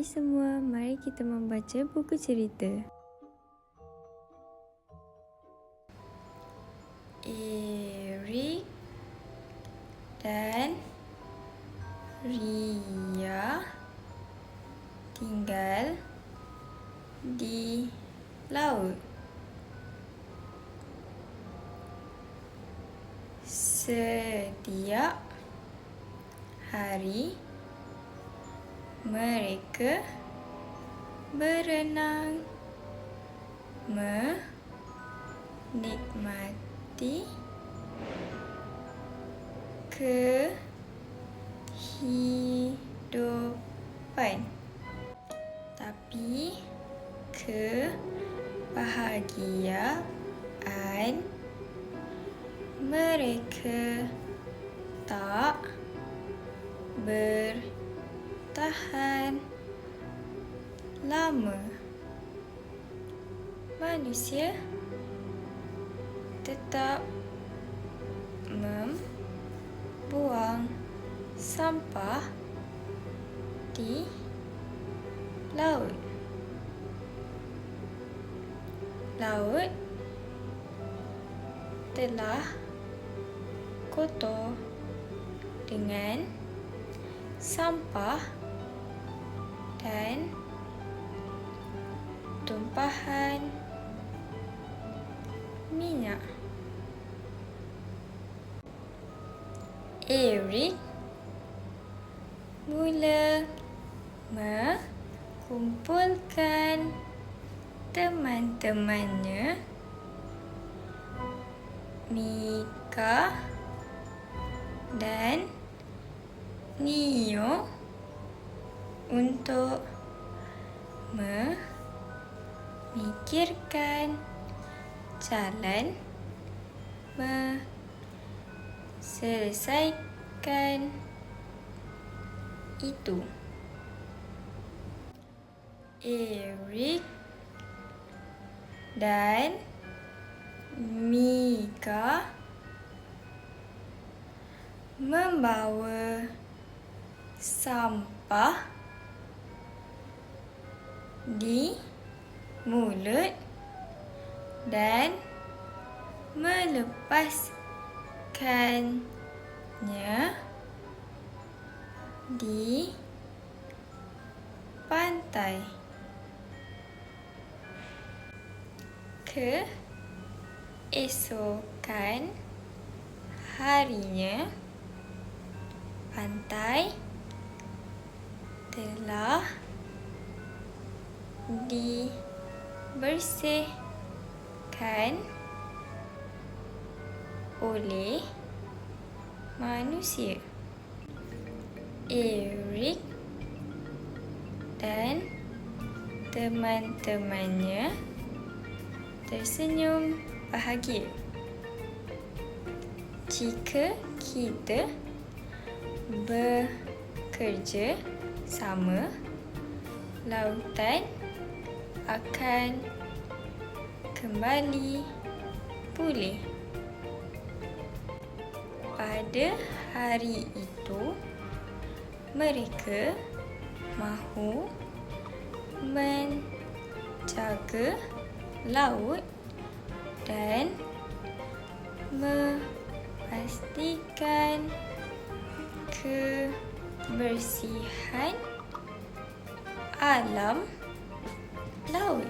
Hai semua, mari kita membaca buku cerita. Eric dan Ria tinggal di laut. Setiap hari mereka berenang menikmati kehidupan tapi kebahagiaan mereka tak bertahan lama. Manusia tetap membuang sampah di laut. Laut telah kotor dengan sampah dan tumpahan minyak. Eric mula mengumpulkan teman-temannya Mika dan Nio untuk memikirkan jalan selesaikan itu. Eric dan Mika membawa sampah di mulut dan melepaskannya di pantai. Keesokan harinya, pantai telah dibersihkan oleh manusia. Eric dan teman-temannya tersenyum bahagia. Jika kita bekerja sama, lautan akan kembali pulih. Pada hari itu, mereka mahu menjaga laut dan memastikan kebersihan alam no,